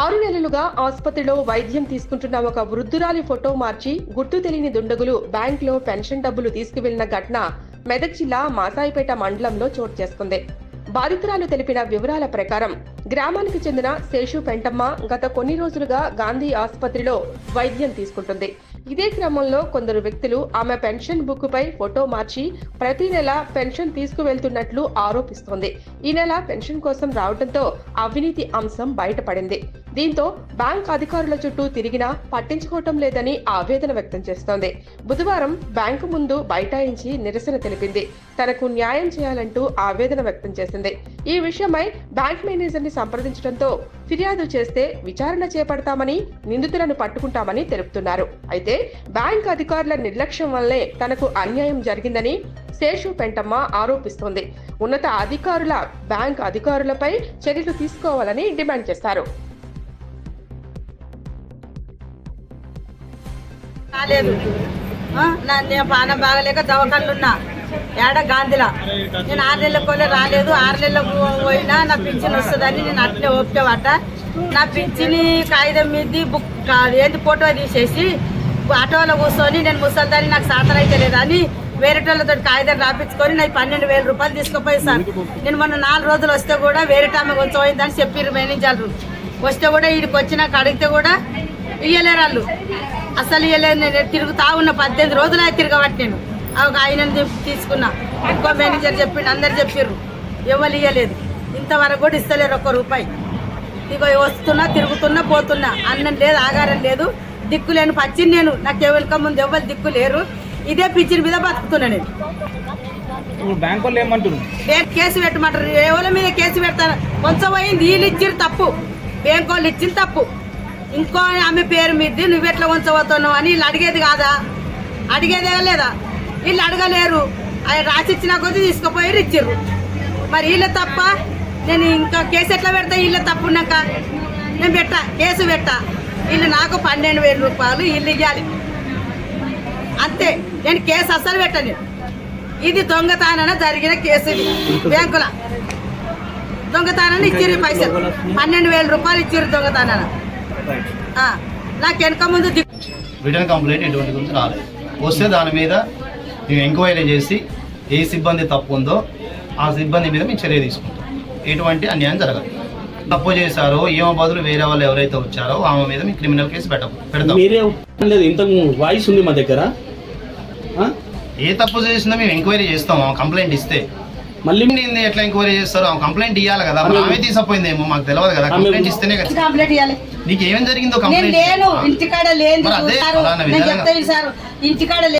ఆరు నెలలుగా ఆసుపత్రిలో వైద్యం తీసుకుంటున్న ఒక వృద్ధురాలి ఫోటో మార్చి గుర్తు తెలియని దుండగులు బ్యాంకులో పెన్షన్ డబ్బులు తీసుకువెళ్ళిన ఘటన మెదక్ జిల్లా మాసాయిపేట మండలంలో చోటు చేసుకుంది. బాధితురాలు తెలిపిన వివరాల ప్రకారం గ్రామానికి చెందిన శేషు పెంటమ్మ గత కొన్ని రోజులుగా గాంధీ ఆసుపత్రిలో వైద్యం తీసుకుంటుంది. ఇదే క్రమంలో కొందరు వ్యక్తులు ఆమె పెన్షన్ బుక్ పై ఫోటో మార్చి ప్రతి నెల పెన్షన్ తీసుకువెళ్తున్నట్లు ఆరోపిస్తోంది. ఈ నెల పెన్షన్ కోసం రావడంతో అవినీతి అంశం బయటపడింది. దీంతో బ్యాంక్ అధికారుల చుట్టూ తిరిగినా పట్టించుకోవటం లేదని ఆవేదన వ్యక్తం చేస్తోంది. బుధవారం బ్యాంకు ముందు బైఠాయించి నిరసన తెలిపింది. తనకు న్యాయం చేయాలంటూ ఆవేదన వ్యక్తం చేసింది. ఈ విషయమై బ్యాంక్ మేనేజర్ని సంప్రదించడంతో ఫిర్యాదు చేస్తే విచారణ చేపడతామని నిందితులను పట్టుకుంటామని తెలుపుతున్నారు. అయితే బ్యాంక్ అధికారుల నిర్లక్ష్యం వల్లే తనకు అన్యాయం జరిగిందని శేషు పెంటమ్మ ఆరోపిస్తోంది. ఉన్నత అధికారుల బ్యాంక్ అధికారులపై చర్యలు తీసుకోవాలని డిమాండ్ చేశారు నా నేను పానం బాగలేక దవాఖాన్లున్నా. ఏడ గాంధీలా? నేను ఆరు నెలలకు రాలేదు. ఆరు నెలలకు పోయినా నా పింఛన్ వస్తుందని నేను అట్లే ఓపికవాట నా పింఛని కాగితం మీద బుక్ ఏంటి ఫోటో తీసేసి ఆటోలో కూర్చొని నేను ముసలిదాన్ని నాకు సాధన అయితే లేదని వేరేటోళ్ళతో కాగితం రాపించుకొని నాకు పన్నెండు వేల రూపాయలు తీసుకుపోయి సార్. నేను మొన్న నాలుగు రోజులు వస్తే కూడా వేరేటామె కొంచెం పోయిందని చెప్పారు మేనేజర్లు. వస్తే కూడా వీడికి వచ్చినాక అడిగితే కూడా ఇయ్యలేరు వాళ్ళు. అసలు ఇయ్యలేదు నేను తిరుగుతా ఉన్న పద్దెనిమిది రోజులు అయితే తిరగబట్టి నేను ఒక ఆయన తీసుకున్నా. ఇంకో మేనేజర్ చెప్పిండు అందరు చెప్పారు ఎవరు ఇయ్యలేదు. ఇంతవరకు కూడా ఇస్తలేరు ఒక్క రూపాయి. ఇగో వస్తున్నా తిరుగుతున్నా పోతున్నా. అన్నం లేదు ఆగారం లేదు. దిక్కు లేను పచ్చింది నేను నాకు ఎవరిక ముందు ఎవరు దిక్కు లేరు. ఇదే పిచ్చిని మీద బతుకుతున్నా నేను. బ్యాంక్ వాళ్ళు ఏమంటారు నేను కేసు పెట్టమంటారు? ఎవరి మీద కేసు పెడతాను కొంచెం పోయింది వీళ్ళు ఇచ్చిన తప్పు. బ్యాంక్ వాళ్ళు ఇచ్చిన తప్పు. ఇంకో ఆమె పేరు మీద నువ్వు ఎట్లా ఉంచబోతున్నావు అని వీళ్ళు అడిగేది కాదా? అడిగేదే లేదా? వీళ్ళు అడగలేరు. ఆయన రాసిచ్చిన కొద్దీ తీసుకుపోయి ఇచ్చారు మరి వీళ్ళ తప్ప? నేను ఇంకా కేసు ఎట్లా పెడతా? వీళ్ళ తప్పు ఉన్నాక? నేను పెట్టా కేసు పెట్టా. వీళ్ళు నాకు పన్నెండు వేల రూపాయలు ఇల్లు ఇవ్వాలి అంతే. నేను కేసు అస్సలు పెట్టను. ఇది దొంగతనాన జరిగిన కేసు ఇది. బ్యాంకుల దొంగతనాన్ని ఇచ్చిర్రు పైసలు. పన్నెండు వేల రూపాయలు ఇచ్చిర్రు దొంగతనాన. నాకు వెనక ముందు రిటర్న్ కంప్లైంట్ ఎటువంటి గురించి రాలేదు. వస్తే దాని మీద మేము ఎంక్వైరీ చేసి ఏ సిబ్బంది తప్పు ఉందో ఆ సిబ్బంది మీద మేము చర్య తీసుకుంటాం. ఎటువంటి అన్యాయం జరగదు. తప్పు చేశారో ఏమో బదులు వేరే వాళ్ళు ఎవరైతే వచ్చారో ఆమె మీద మేము క్రిమినల్ కేసు పెట్ట పెడతాం. మీరే లేదు. ఇంతకు వాయిస్ ఉంది మా దగ్గర. ఆ? ఏ తప్పు చేసిందో మేము ఎంక్వైరీ చేస్తాం. ఆమె కంప్లైంట్ ఇస్తే. మళ్ళీ ఏంది? ఎట్లా ఎంక్వైరీ చేస్తారో ఆమె కంప్లైంట్ ఇవ్వాలి కదా. మరి ఆమె తీసుకుపోయిందేమో మాకు తెలియదు కదా. ఆమె- కంప్లైంట్ ఇస్తేనే కదా. కంప్లైంట్ ఇవ్వాలి నీకు ఏం జరిగిందో నేను కంప్లైంట్ ఇంటికాడ లేదు అదే అలానే విధానంగా- ఇంటికాడ